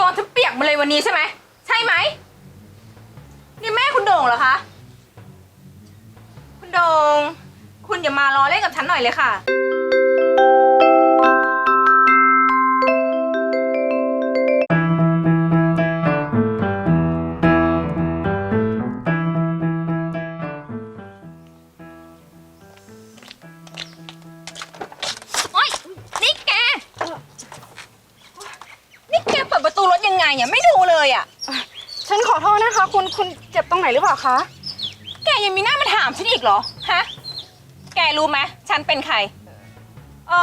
ดนทั้งเปียกมาเลยวันนี้ใช่ไหม ใช่ไหม นี่แม่คุณโด่งเหรอคะ คุณโด่ง คุณอย่ามาล้อเล่นกับฉันหน่อยเลยค่ะ ประตูรถยังไงอะไม่ดูเลยอะ ฉันขอโทษนะคะ คุณคุณเจ็บตรงไหนหรือเปล่าคะ แกยังมีหน้ามาถามฉันอีกเหรอ ฮะ แกรู้ไหมฉันเป็นใคร อ๋อ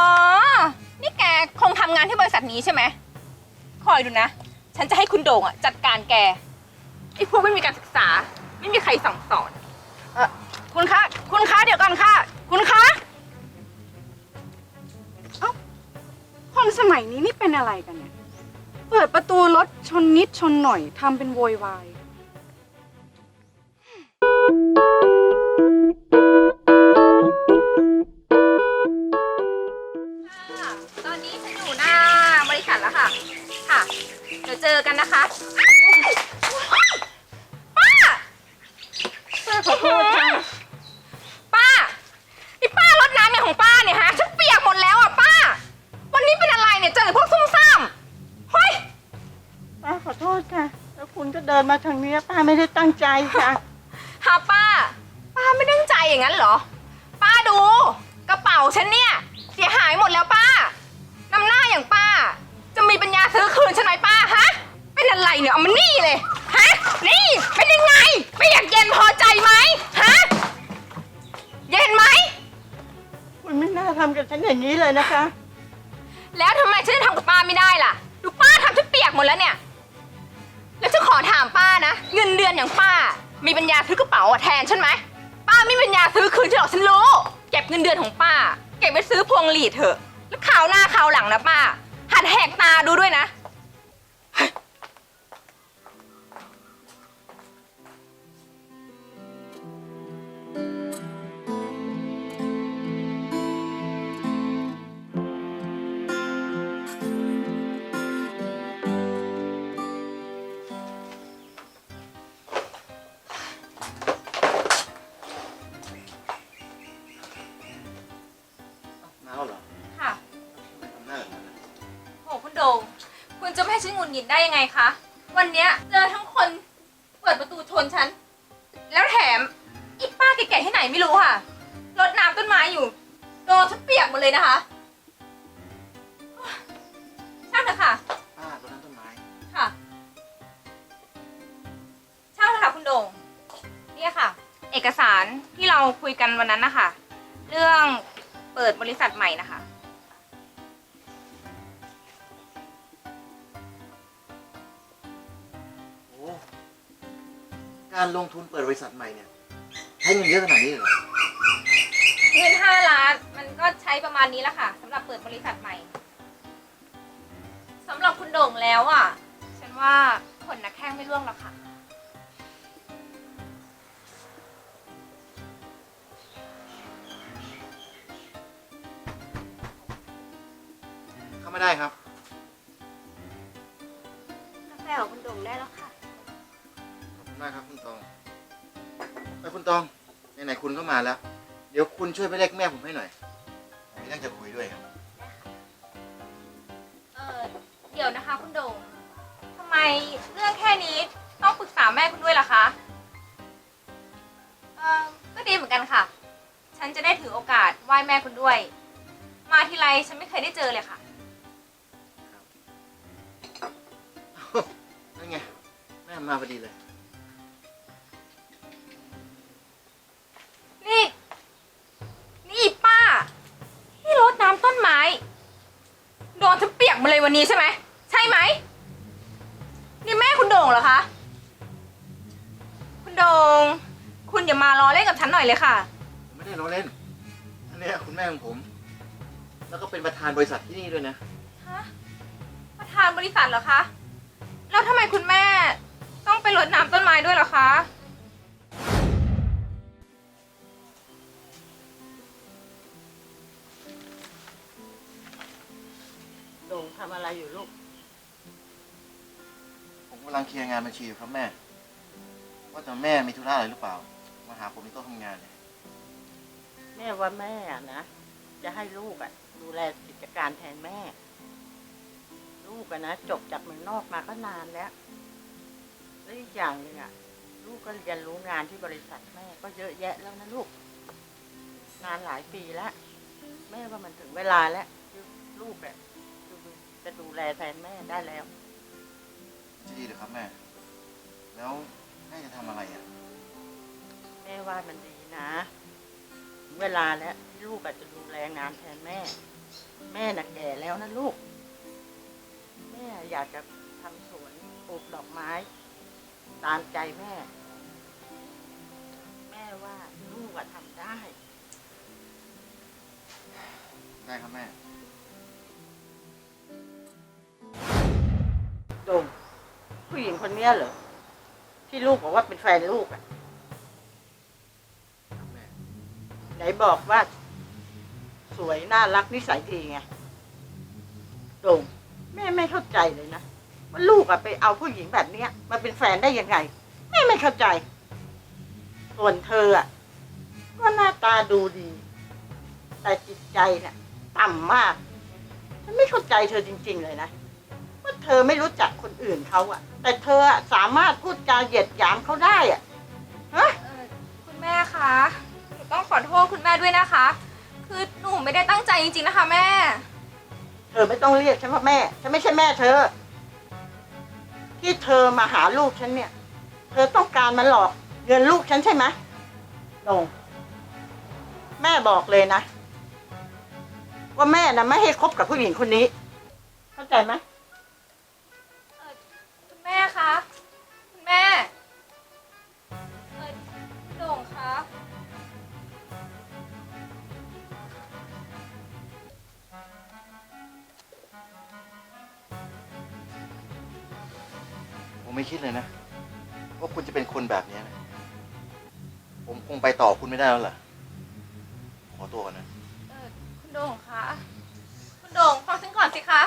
นี่แกคงทำงานที่บริษัทนี้ใช่ไหม คอยดูนะ ฉันจะให้คุณโด่งอะจัดการแก ไอ้พวกไม่มีการศึกษา ไม่มีใครสั่งสอน เออคุณคะ คุณคะ เดี๋ยวก่อนค่ะ คุณคะ เอ้า คนสมัยนี้นี่เป็นอะไรกันเนี่ย เปิดประตูรถชนนิดชนหน่อยทำเป็นโวยวายค่ะตอนนี้ฉันอยู่หน้าบริษัทแล้วค่ะ ค่ะ เดี๋ยวเจอกันนะคะ ป้า ป้าขอโทษค่ะ ป้าไอ้ป้ารดน้ำเนี่ยของป้าเนี่ยฮะฉันเปียกหมดแล้วอะป้า วันนี้เป็นอะไรเนี่ยเจอแต่พวกซุ่มซ่ามเฮ้ย ป้าขอโทษค่ะ แล้วคุณก็ เดินมาทางนี้ป้าไม่ได้ตั้งใจค่ะหาป้า ป้าไม่ตั้งใจอย่างนั้นเหรอ ป้าดู กระเป๋าฉันเนี่ย เสียหายหมดแล้วป้า น้ำหน้าอย่างป้า จะมีปัญญาซื้อคืนฉันไหมป้าฮะ เป็นอะไรเนี่ยเอามานี่เลย ฮะ นี่ เป็นยังไง ไม่อยากเย็นพอใจไหมฮะ เย็นไหม คุณไม่น่าทำกับฉันอย่างนี้เลยนะคะ แล้วทำไมฉันจะทำกับป้าไม่ได้ล่ะ ดูป้าทำฉันเปียกหมดแล้วเนี่ย แล้วฉันขอถามป้านะ เงินเดือนอย่างป้า มีปัญญาซื้อกระเป๋าอะแทนฉันไหมป้าไม่มีปัญญาซื้อคืนฉันหรอกฉันรู้ เก็บเงินเดือนของป้า เก็บไปซื้อพวงหลีดเถอะ แล้วข่าวหน้าข่าวหลังนะป้าหัดแหกตาดูด้วยนะ ดง คุณจะไม่ให้ฉันหงุดหงิดได้ยังไงคะ วันเนี้ยเจอทั้งคนเปิดประตูชนฉัน แล้วแถมอีป้าแก่ๆที่ไหนไม่รู้ค่ะ รดน้ำต้นไม้อยู่ โดนฉันเปียกหมดเลยนะคะช่างเถอะค่ะ ป้ารดน้ำต้นไม้ ค่ะ ช่างเถอะค่ะคุณโดงเนี่ยค่ะ เอกสารที่เราคุยกันวันนั้นนะคะ เรื่องเปิดบริษัทใหม่นะคะ การลงทุนเปิดบริษัทใหม่เนี่ยใช้เงินเยอะขนาดนี้เลยเหรอเงินห้าล้านมันก็ใช้ประมาณนี้แหละค่ะสำหรับเปิดบริษัทใหม่สำหรับคุณโด่งแล้วอะ ฉันว่าผลนักแข้งไม่ร่วงหรอกค่ะ เข้าไม่ได้ครับ กาแฟของคุณโด่งได้แล้วค่ะขอบคุณ มากครับคุณตองไปคุณตองไหนๆคุณก็มาแล้ว เดี๋ยวคุณช่วยไปเรียกแม่ผมให้หน่อยมีเรื่องจะคุยด้วยครับ เออเดี๋ยวนะคะคุณโด่งทำไมเรื่องแค่นี้ต้องปรึกษาแม่คุณด้วยล่ะคะเออก็ดีเหมือนกันค่ะ ฉันจะได้ถือโอกาสไหว้แม่คุณด้วย มาทีไรฉันไม่เคยได้เจอเลยค่ะ นั่นไงแม่มาพอดีเลย วันนี้ใช่ไหม ใช่ไหม นี่แม่คุณโด่งเหรอคะ คุณโด่ง คุณอย่ามาล้อเล่นกับฉันหน่อยเลยค่ะ ผมไม่ได้ล้อเล่นอันเนี้ยคุณแม่ของผม แล้วก็เป็นประธานบริษัทที่นี่ด้วยนะ ฮะ ประธานบริษัทเหรอคะ แล้วทำไมคุณแม่ต้องไปรดน้ำต้นไม้ด้วยเหรอคะ ทำอะไรอยู่ลูกกำลังเคลียร์งานบัญชีอยู่ครับแม่ ว่าแต่แม่มีธุระอะไรหรือเปล่า มาหาผมที่โต๊ะทำงานเนี่ยแม่ว่าแม่อะนะ จะให้ลูกอะดูแลกิจการแทนแม่ ลูกอะนะจบจากเมืองนอกมาก็นานแล้ว แล้วอีกอย่างหนึ่งอะลูกก็เรียนรู้งานที่บริษัทแม่ก็เยอะแยะแล้วนะลูก งานหลายปีแล้ว แม่ว่ามันถึงเวลาแล้วที่ลูกอะ จะดูแลแทนแม่ได้แล้ว จะดีเหรือครับแม่ แล้วแม่จะทำอะไรอะ แม่ว่ามันดีนะถึงเวลาแล้วที่ลูกอาจจะดูแลงานแทนแม่ แม่น่ะแก่แล้วนะลูก แม่อยากจะทำสวนปลูกดอกไม้ ตามใจแม่ แม่ว่าลูกอะทำได้ ได้ครับแม่ ดงผู้หญิงคนเนี้ยเหรอที่ลูกบอกว่าเป็นแฟนลูกอะแม่ไหนบอกว่า สวยน่ารักนิสัยดีไงโดงแม่ไม่เข้าใจเลยนะว่าลูกอะไปเอาผู้หญิงแบบเนี้ยมาเป็นแฟนได้ยังไงแม่ไม่เข้าใจ ส่วนเธออะก็หน้าตาดูดี แต่จิตใจเนี่ยต่ำมาก ฉันไม่เข้าใจเธอจริง ๆ เลยนะว่า เธอไม่รู้จักคนอื่นเขาอะแต่เธออะสามารถพูดจาเหยียดหยามเขาได้อะฮะเอ่อคุณแม่คะหนูต้องขอโทษคุณแม่ด้วยนะคะ คือหนูไม่ได้ตั้งใจจริงๆนะคะ แม่ เธอไม่ต้องเรียกฉันว่าแม่ ฉันไม่ใช่แม่เธอ ที่เธอมาหาลูกฉันเนี่ย เธอต้องการมาหลอกเงินลูกฉันใช่ไหมโดงแม่บอกเลยนะ ว่าแม่นะไม่ให้คบกับผู้หญิงคนนี้ เข้าใจไหม ไม่คิดเลยนะว่าคุณจะเป็นคนแบบนี้นะผมคงไปต่อคุณไม่ได้แล้วล่ะ ขอตัวก่อนนะคุณโด่งคะ คุณโด่งฟังฉันก่อนสิคะ